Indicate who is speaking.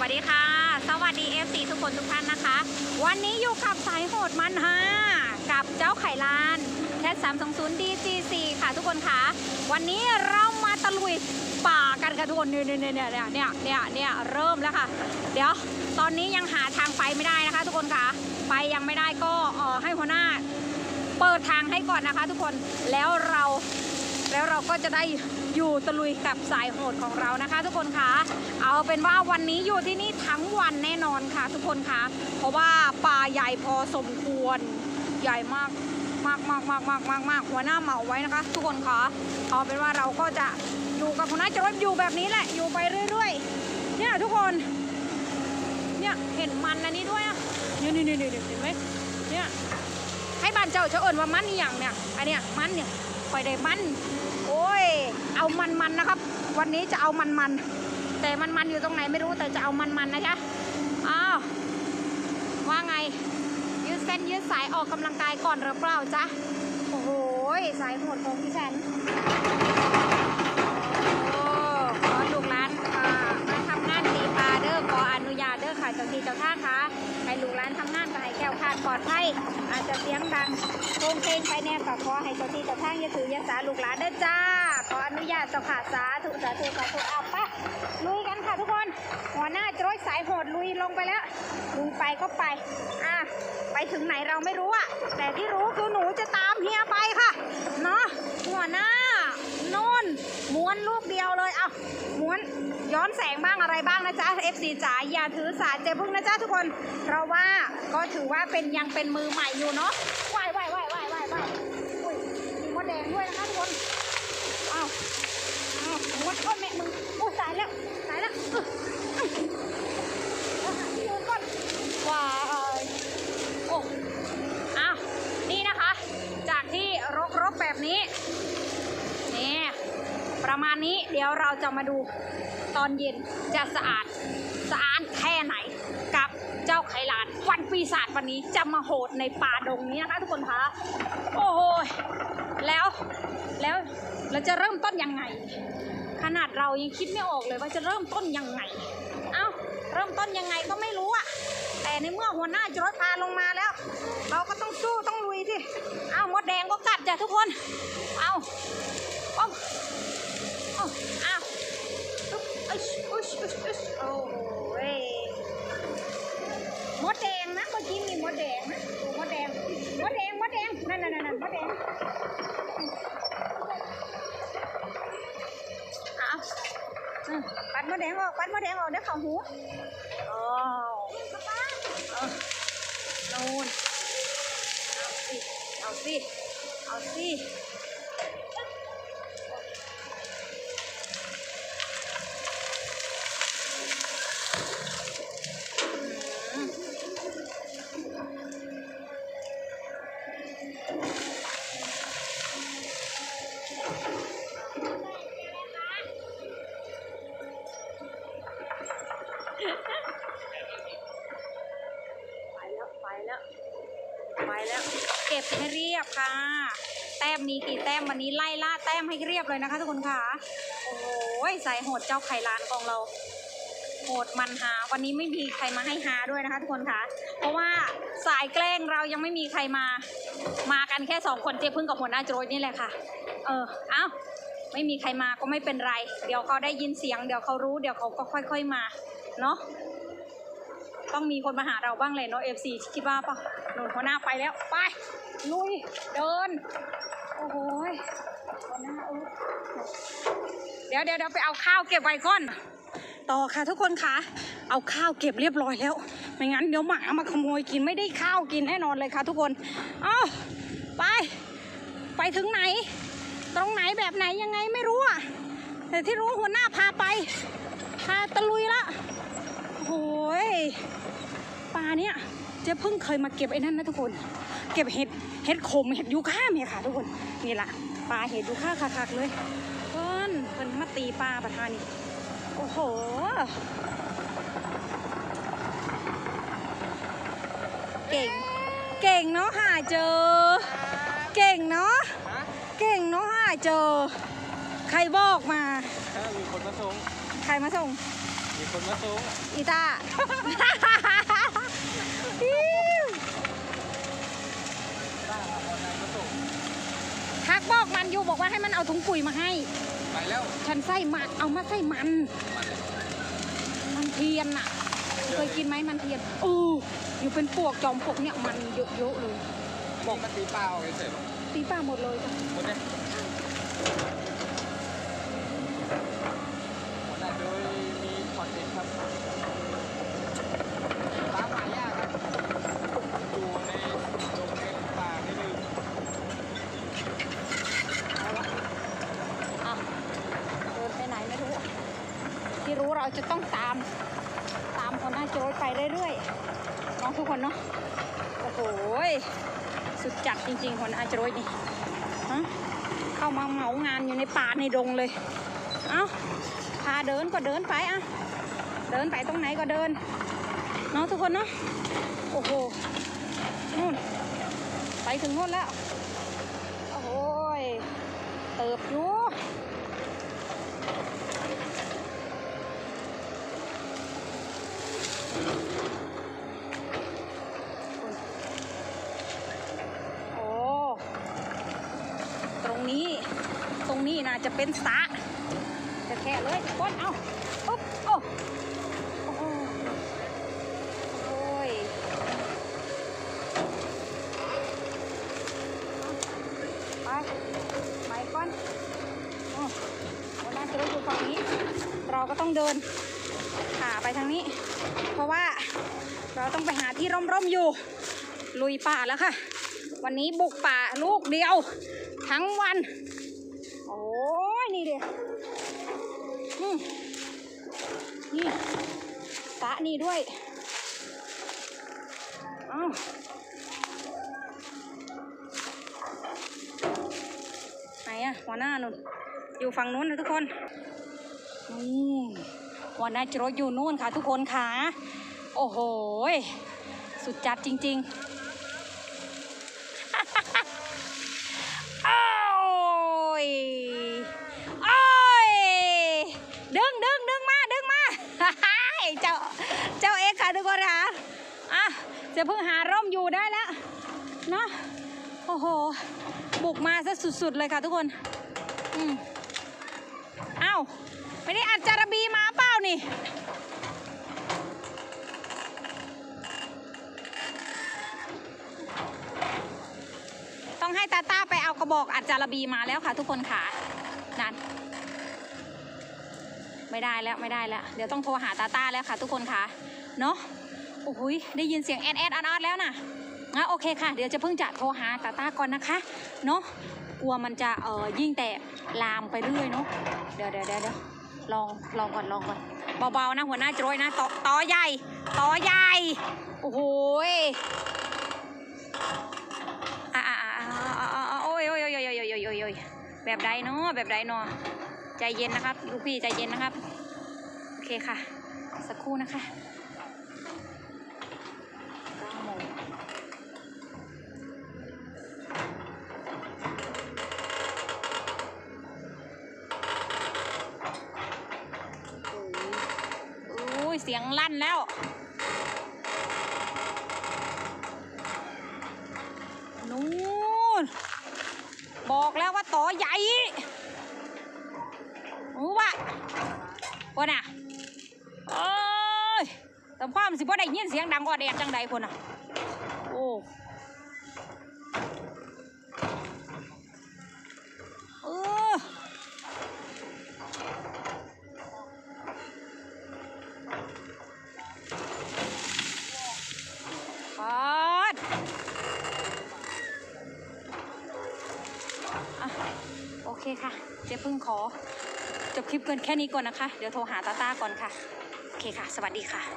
Speaker 1: วัสดีค่ะ สวัสดี FC ทุกคนทุกท่านนะคะ วันนี้อยู่กับสายโหดมันฮากับเจ้าไข่ลานแคท320 DG4 ค่ะทุกคนค่ะ วันนี้เรามาตะลุยป่ากันค่ะทุกคนเนี่ยเนี่ยเนี่ยเนี่ยเนี่ยเนี่ยเริ่มแล้วค่ะ เดี๋ยวตอนนี้ยังหาทางไปไม่ได้นะคะ ทุกคนค่ะ ไปยังไม่ได้ก็เออให้หัวหน้า เปิดทางให้ก่อนนะคะ ทุกคนแล้วเราแล้วเราก็จะได้ อยู่ตะลุยกับสายโหดของเรานะคะ ทุกคนคะเอาเป็นว่าวันนี้อยู่ที่นี่ทั้งวันแน่นอนค่ะ ทุกคนคะเพราะว่าป่าใหญ่พอสมควรใหญ่มากมากมากมากมากมากมากหัวหน้าเหมาไว้นะคะ ทุกคนคะเอาเป็นว่าเราก็จะอยู่กับหัวหน้าจรวดอยู่แบบนี้แหละอยู่ไปเรื่อยๆเนี่ยทุกคนเนี่ยเห็นมันอันนี้ด้วยอะนี่นี่นี่นี่เห็นไหมเนี่ยให้บ้านเจ้าจะเอิญว่ามันนี่อย่างเนี่ยอันเนี้ยมันเนี่ยคอยได้มัน อ้ย เอามันมันนะครับ วันนี้จะเอามันมันๆแต่มันมันๆอยู่ตรงไหนไม่รู้แต่จะเอามันมันๆนะจ๊ะอ้าว ว่าไง ยืดเส้นยืดสายออกกำลังกายก่อนหรือเปล่าจ๊ะ โอ้โห สายโหดของพี่แสนโอ้ขอลูกร้านมาทำงานตีปลาเด้อขออนุญาตเด้อค่ะเจ้าที่เจ้าท่าค่ะให้ลูกร้านทำงานก็ให้แก้วขาดปลอดภัยอาจจะเสียงดัง โครงเพลงไปแน่ก็ขอให้เจ้าที่เจ้าทางอย่าถืออย่าสาลูกหลานเด้อจ้า ขออนุญาตเจ้าค่ะสาธุสาธุสาธุเอาปะลุยกันค่ะทุกคน หัวหน้าจรอยสายโหดลุยลงไปแล้วลุยไปก็ไป อะ ไปถึงไหนเราไม่รู้อะแต่ที่รู้คือหนูจะตามเฮียไปค่ะ เนาะหัวหน้าโน่นม้วนลูกเดียวเลย เอาม้วนย้อนแสงบ้างอะไรบ้างนะจ๊ะ FC จ๋าอย่าถือสาเจพึ่งนะจ๊ะทุกคน เพราะว่าก็ถือว่าเป็นยังเป็นมือใหม่อยู่เนาะว่ายว่ายว่ายว่ายว่ายว่ายอุ้ยมีมดแดงด้วยนะคะทุกคนเอาเอามดก้อนแม่มึงอุ้ยตายแล้วตายแล้วอาหาที่ยืนก่อนว้ายโอ้อ้าวนี่นะคะ จากที่รกๆแบบนี้นี่ประมาณนี้เดี๋ยวเราจะมาดูตอนเย็นจะสะอาดสะอาด เจ้าไขลานวันปีศาจวันนี้จะมาโหดในป่าดงนี้นะคะทุกคนคะโอ้โหแล้วแล้วเราจะเริ่มต้นยังไง ขนาดเรายังคิดไม่ออกเลยว่าจะเริ่มต้นยังไง เอ้าเริ่มต้นยังไงก็ไม่รู้อะแต่ในเมื่อหัวหน้าจรถพาลงมาแล้ว เราก็ต้องสู้ต้องลุยที่เอามดแดงก็กัดจ้ะทุกคน เอาเอาเอาเอาอุ๊บอุ๊ยอุ๊ยอุ๊ยอุ๊ยโอ้โห มื่อกี้มีมดแดงนะตัวมดแดงมดแดงมดแดงนั่นนั่นนั่นมดแดงเอาปัดมดแดงออกปัดมดแดงออกเดี๋ยวเขาหูอ้เอนู่นเอาสิเอาสิเอาสิ ไปแล้ว เก็บให้เรียบค่ะ แต้มมีกี่แต้มวันนี้ไล่ล่าแต้มให้เรียบเลยนะคะทุกคนค่ะ โอ้โหสายโหดเจ้าไข่ลานของเราโหดมันหาวันนี้ไม่มีใครมาให้หาด้วยนะคะทุกคนค่ะเพราะว่าสายแกล้งเรายังไม่มีใครมา มากันแค่สองคนเจ๊พึ่งกับหัวหน้าโจรนี่แหละค่ะ เออเอ้าไม่มีใครมาก็ไม่เป็นไร เดี๋ยวเขาได้ยินเสียง เดี๋ยวเขารู้เดี๋ยวเขาก็ค่อย ๆมา เนาะต้องมีคนมาหาเราบ้างเลยเนาะเอฟซีคิดว่าปะ หนุนหัวหน้าไปแล้ว ไป ลุย เดิน โอ้โหหัวหน้าเออเดี๋ยวเดี๋ยวเดี๋ยวไปเอาข้าวเก็บไว้ก่อน ต่อค่ะทุกคนคะเอาข้าวเก็บเรียบร้อยแล้ว ไม่งั้นเดี๋ยวหมามาขโมยกินไม่ได้ข้าวกินแน่นอนเลยค่ะ ทุกคน เอาไป ไปถึงไหน ตรงไหนแบบไหนยังไงไม่รู้อะแต่ที่รู้หัวหน้าพาไป พาตะลุยละโอ้ยปลาเนี่ย เจ๊เพิ่งเคยมาเก็บไอ้นั่นนะทุกคน เก็บเห็ดเห็ดขมเห็ดยูค่าเนี่ยค่ะ ทุกคนนี่แหละปลาเห็ดยูค่าคักๆเลยเพิ่นเพิ่นมาตีปลาประทานนี่โอ้โหเก่ง เก่งเนาะหาเจอ เก่งเนาะเก่งเนาะหาเจอ ใครบอกมา
Speaker 2: ถ้ามีคนมาส่ง
Speaker 1: ใครมาส่ง
Speaker 2: มีคนมาส่ง
Speaker 1: อีตา
Speaker 2: ป้าเอาออนไลน์มาส่ง
Speaker 1: ทัก บอกมันอยู่บอกว่าให้มันเอาถุงปุ๋ยมาให้
Speaker 2: ไปแล้ว
Speaker 1: ฉันใส่มันเอามาใส่มัน
Speaker 2: มันเลย
Speaker 1: มันเทียนน่ะ เคยกินไหมมันเทียนโอ้อยู่เป็นปวกจอมปลวกเนี่ยมันเยอะๆเลย
Speaker 2: บอกมาตีเปล่าเฉย
Speaker 1: ตีป้าหมดเลยจ้ะ
Speaker 2: ๆหมดเลยหมดได้โดยมีคอนเทนต์ครับร้านหายากครับอยู่ในโรงเรียนป่าไม่ลืม
Speaker 1: อะเดินไปไหนไม่รู้ ที่ รู้เราจะต้องตาม ตามคนหน้าโจรไปเรื่อยๆน้องทุกคนเนาะโอ้โหยสุดจัดจริงๆคนอาจรยนี่ฮะเข้ามาเหมางานอยู่ในป่าในดงเลยเอ้าพาเดินก็เดินไปอะเดินไปตรงไหนก็เดินเนาะทุกคนเนาะโอ้โหนู่นไปถึงนู่นแล้วโอ้โหยเติบอยู่ โอ้ ตรงนี้ ตรงนี้น่าจะเป็นสระจะแค่เลยทุกคนเอาอุ๊บโอ้โอ้โอ้ยไปไปก่อนโอ้วันน่าจะรู้อยู่ฝั่งนี้ เราก็ต้องเดินขาไปทางนี้ เพราะว่าเราต้องไปหาที่ร่มๆอยู่ ลุยป่าแล้วค่ะ วันนี้บุกป่าลูกเดียว ทั้งวัน โอ้ยนี่เดียอืมนี่ตะนี่ด้วยเอ้าไหนอะหัวหน้านุ่นอยู่ฝั่งนู้นนะทุกคนนี่ วหน้าจรถอยู่นู่นค่ะทุกคนค่ะ โอ้โหยสุดจัดจริง ๆ โอ้ย โอ้ย ดึงดึงดึงมาดึงมาเจ้า เจ้าเอ็กซ์ค่ะทุกคนค่ะ อะจะเพิ่งหาร่มอยู่ได้แล้วเนาะ โอ้โห บุกมาซะสุด ๆ เลยค่ะทุกคน อืมเอ้าไม่ได้อัดจารบีมาเปล่า นี่ต้องให้ตาต้าไปเอากระบอกอัดจารบีมาแล้วค่ะ ทุกคนค่ะนั่นไม่ได้แล้วไม่ได้แล้ว เดี๋ยวต้องโทรหาตาต้าแล้วค่ะ ทุกคนค่ะเนาะโอ้โหยได้ยินเสียงแอดแอดอัดอัดแล้วนะงั้นโอเคค่ะ เดี๋ยวจะเพิ่งจะโทรหาตาต้าก่อนนะคะเนาะกลัวมันจะเอ่อยิ่งแต่ลามไปเรื่อยเนาะเดี๋ยวเดี๋ยวเดี๋ยวลองลองก่อนลองก่อน เบาๆนะหัวหน้าจรวยนะตอต่อใหญ่ต่อใหญ่โอ้โหอ่าอ่าอ่าอ้ยอ้ยอ้ยอ้ยอ้ยอ้อแบบใดเนาะแบบใดเนาะใจเย็นนะครับลูกพี่ใจเย็นนะครับ โอเคค่ะ สักครู่นะคะ เสียงลั่นแล้ว นู่น บอกแล้วว่าต่อใหญ่รู้ปะคนอะเอ้ยแต่ความสิบ่ได้ยินเสียงดังกว่าแดดจังใดคนอะ โอ้เออปอด อะโอเคค่ะ เจ๊พึ่งขอจบคลิปเกินแค่นี้ก่อนนะคะ เดี๋ยวโทรหาตาต้าก่อนค่ะ โอเคค่ะ สวัสดีค่ะ